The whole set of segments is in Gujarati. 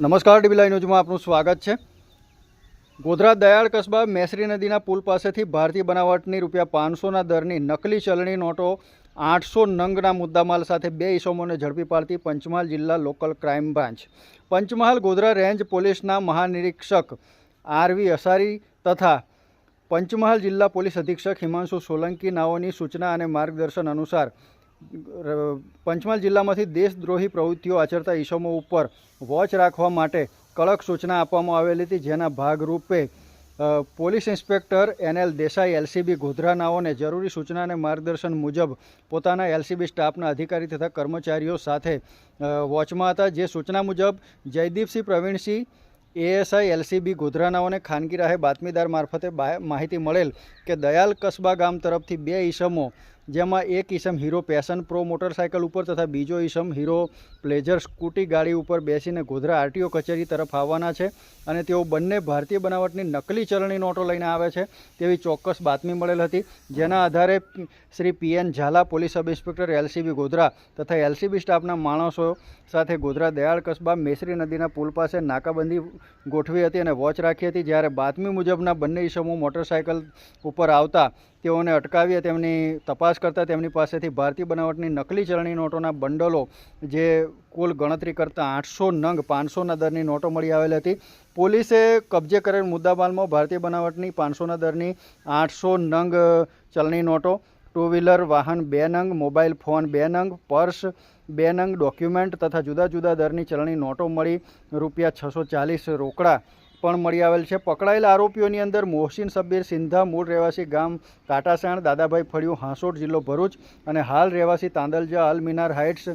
નમસ્કાર ડીબીલાઈ ન્યૂઝમાં આપનું સ્વાગત છે. ગોધરા દયાળ કસ્બા મેસરી નદીના પુલ પાસેથી ભારતીય બનાવટની રૂપિયા પાંચસોના દરની નકલી ચલણી નોટો આઠસો નંગના મુદ્દામાલ સાથે બે ઇસમોને ઝડપી પાડતી પંચમહાલ જિલ્લા local crime branch. Panchmahal Godhra range પોલીસના મહાનિરીક્ષક આરવી અસારી તથા પંચમહાલ જિલ્લા પોલીસ અધિક્ષક હિમાંશુ સોલંકી નાઓની સૂચના અને માર્ગદર્શન અનુસાર પંચમહાલ જિલ્લામાંથી દેશદ્રોહી પ્રવૃત્તિઓ આચરતા ઈસમો ઉપર વોચ રાખવા માટે કડક સૂચના આપવામાં આવેલી હતી, જેના ભાગરૂપે police inspector N L Desai LCB ગોધરાનાઓને જરૂરી સૂચના અને માર્ગદર્શન મુજબ પોતાના એલસીબી સ્ટાફના અધિકારી તથા કર્મચારીઓ સાથે વોચમાં હતા. જે સૂચના મુજબ, જયદીપસિંહ પ્રવીણસિંહ એએસઆઈ એલસીબી ગોધરાનાઓને ખાનગી રાહે બાતમીદાર મારફતે માહિતી મળેલ કે દયાલ કસ્બા ગામ તરફથી બે ઈસમો જેમાં એક ઈસમ હીરો પેશન પ્રો મોટરસાયકલ ઉપર તથા બીજો ઈસમ હીરો પ્લેઝર સ્કૂટી ગાડી ઉપર બેસીને ગોધરા આરટીઓ કચેરી તરફ આવવાના છે અને તેઓ બંને ભારતીય બનાવટની નકલી ચલણી નોટો લઈને આવે છે તેવી ચોક્કસ બાતમી મળેલ હતી. જેના આધારે Shri P N Zala police sub inspector LCB Godhra તથા એલસીબી સ્ટાફના માણસો સાથે ગોધરા દયાળ કસ્બા મેસરી નદીના પુલ પાસે નાકાબંધી ગોઠવી હતી અને વોચ રાખી હતી. જ્યારે બાતમી મુજબના બંને ઈસમો મોટરસાયકલ ઉપર આવતા તેઓને અટકાવી તેમની તપાસ કરતાં તેમની પાસેથી ભારતીય બનાવટની નકલી ચલણી નોટોના બંડલો, જે કુલ ગણતરી કરતાં આઠસો નંગ પાંચસોના દરની નોટો મળી આવેલી હતી. પોલીસે કબજે કરેલ મુદ્દામાલમાં ભારતીય બનાવટની પાંચસોના દરની આઠસો નંગ ચલણી નોટો ટુ વ્હીલર વાહન બે નંગ, મોબાઈલ ફોન બે નંગ, પર્સ બે નંગ, ડોક્યુમેન્ટ તથા જુદા જુદા દરની ચલણી નોટો મળી રૂપિયા છસો ચાલીસ રોકડા પણ મળી આવેલ છે. પકડાયેલા આરોપીઓની અંદર મોહસિન સબ્બીર સિંધા, મૂળ રહેવાસી ગામ કાટાસાણ, દાદાભાઈ ફળિયું, હાંસોટ જિલ્લો ભરૂચ અને હાલ રહેવાસી તાંદલજા અલમિનાર હાઇટ્સ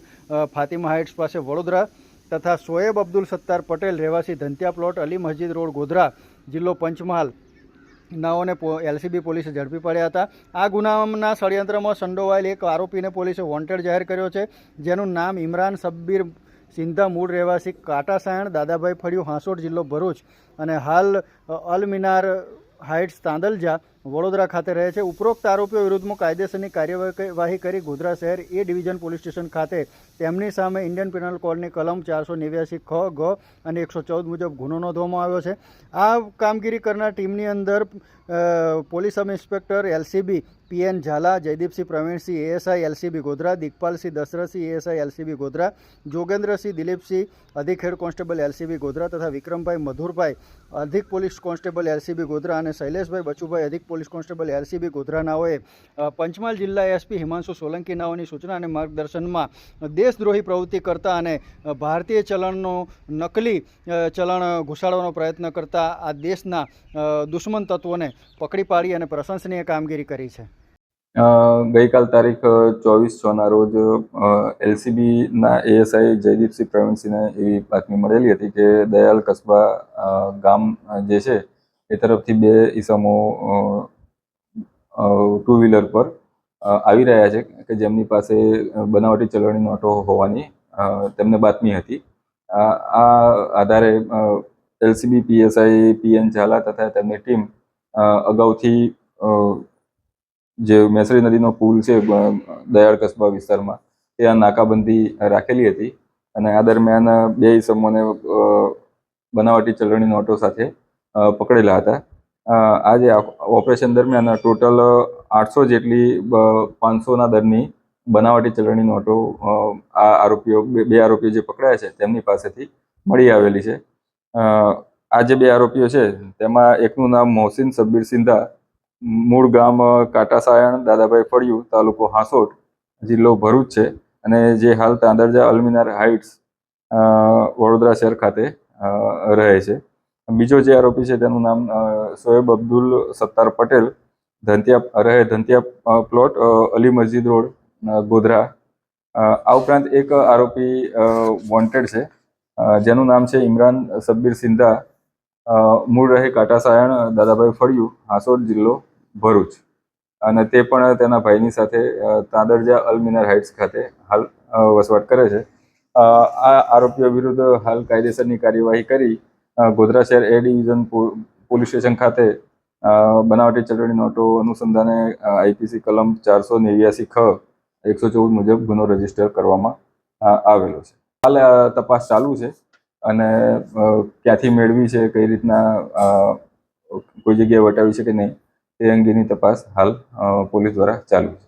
ફાતિમા હાઇટ્સ પાસે વડોદરા તથા શોએબ અબ્દુલ સત્તાર પટેલ રહેવાસી ધંત્યા પ્લોટ, અલી મસ્જિદ રોડ, ગોધરા જિલ્લો પંચમહાલ. નાઓને એલસીબી પોલીસે ઝડપી પડ્યા હતા. આ ગુનાના ષડયંત્રમાં સંડોવાયેલ એક આરોપીને પોલીસે વોન્ટેડ જાહેર કર્યો છે, જેનું નામ ઇમરાન સબ્બીર સિંધા મૂળ રહેવાસી કાટાસાયણ દાદાભાઈ ફળિયું હાંસોડ જિલ્લો ભરૂચ અને હાલ અલમિનાર અલ મિનાર હાઇટ્સ તાંદલજા વડોદરા ખાતે રહે છે. ઉપરોક્ત આરોપીઓ વિરુદ્ધમાં કાયદેસરની કાર્યવાહી કરી ગોધરા શહેર એ ડિવિઝન પોલીસ સ્ટેશન ખાતે તેમની સામે ઇન્ડિયન પિનલ કોડની કલમ ચારસો નેવ્યાસી ખ, ગ અને એકસો ચૌદ મુજબ ગુનો નોંધવામાં આવ્યો છે. આ કામગીરી કરનાર ટીમની અંદર police sub inspector LCB P N Zala, Jaydeepsinh Pravinsinh, ASI LCB Godhra, Digpalsinh Dasharathsinh, ASI LCB Godhra, Jogendrasinh Dilipsinh અધિક હેડ કોન્સ્ટેબલ એલસીબી ગોધરા તથા વિક્રમભાઈ મધુરભાઈ, અધિક પોલીસ કોન્સ્ટેબલ એલસીબી ગોધરા અને શૈલેષભાઈ બચુભાઈ અધિક પોલીસ કોન્સ્ટેબલ એલસીબી ગોધરાનાઓએ પંચમહાલ જિલ્લા એસપી હિમાંશુ સોલંકી નાઓની સૂચના અને માર્ગદર્શનમાં દેશદ્રોહી પ્રવૃત્તિ કરતા અને ભારતીય ચલણનો નકલી ચલણ ઘુસાડવાનો પ્રયત્ન કરતા આ દેશના દુશ્મન તત્વોને પકડી પાડી અને પ્રશંસનીય કામગીરી કરી છે. ગઈકાલ તારીખ ચોવીસ છના રોજ એલસીબીના એએસઆઈ જયદીપસિંહ પ્રવીણસિંહને એવી બાતમી મળેલી હતી કે દયાલ કસ્બા ગામ જે છે એ તરફથી બે ઈસમો ટુ વ્હીલર પર આવી રહ્યા છે કે જેમની પાસે બનાવટી ચલણી નોટો હોવાની તેમને બાતમી હતી. આ આધારે એલસીબી, પીએસઆઈ, પીએન ઝાલા તથા તેમની ટીમ અગાઉથી જે મેસરી નદીનો પુલ છે દયાળ કસ્બા વિસ્તારમાં ત્યાં નાકાબંધી રાખેલી હતી. અને આ દરમિયાન બે ઈસમોને બનાવટી ચલણી નોટો સાથે પકડેલા હતા. આજે ઓપરેશન દરમિયાન ટોટલ આઠસો જેટલી પાંચસોના દરની બનાવટી ચલણી નોટો આ આરોપીઓ, બે બે આરોપીઓ જે પકડાયા છે તેમની પાસેથી મળી આવેલી છે. આ જે બે આરોપીઓ છે, તેમાં એકનું નામ મોહસિન સબ્બીર સિંધા, મૂળ ગામ કાટાસાયણ, દાદાભાઈ ફળિયું, તાલુકો હાંસોટ, જિલ્લો ભરૂચ છે. અને જે હાલ તાંદરજા અલમિનાર હાઇટ્સ વડોદરા શહેર ખાતે રહે છે. બીજો જે આરોપી છે તેનું નામ સોએબ અબ્દુલ સત્તાર પટેલ, ધંતિયા, રહે ધંતિયા પ્લોટ અલી મસ્જિદ રોડ ગોધરા. આ ઉપરાંત એક આરોપી વોન્ટેડ છે જેનું નામ છે ઇમરાન સબ્બીર સિંધા. મૂળ રહે કાટાસાયણ દાદાભાઈ ફળિયું હાંસોડ જિલ્લો ભરૂચ. અને તે પણ તેના ભાઈની સાથે તાંદરજા અલમિનાર હાઇટ્સ ખાતે હાલ વસવાટ કરે છે. આ આરોપીઓ વિરુદ્ધ હાલ કાયદેસરની કાર્યવાહી કરી ગોધરા શહેર એ ડિવિઝન પોલીસ સ્ટેશન ખાતે બનાવટી ચલણી નોટો અનુસંધાને આઈપીસી કલમ ચારસો નેવ્યાસી ખ એકસો ચૌદ મુજબ ગુનો રજિસ્ટર કરવામાં આવેલો છે. હાલ તપાસ ચાલુ છે અને ક્યાંથી મેળવી છે, કઈ રીતના કોઈ જગ્યાએ વટાવી છે કે નહીં, તે અંગેની તપાસ હાલ પોલીસ દ્વારા ચાલુ છે.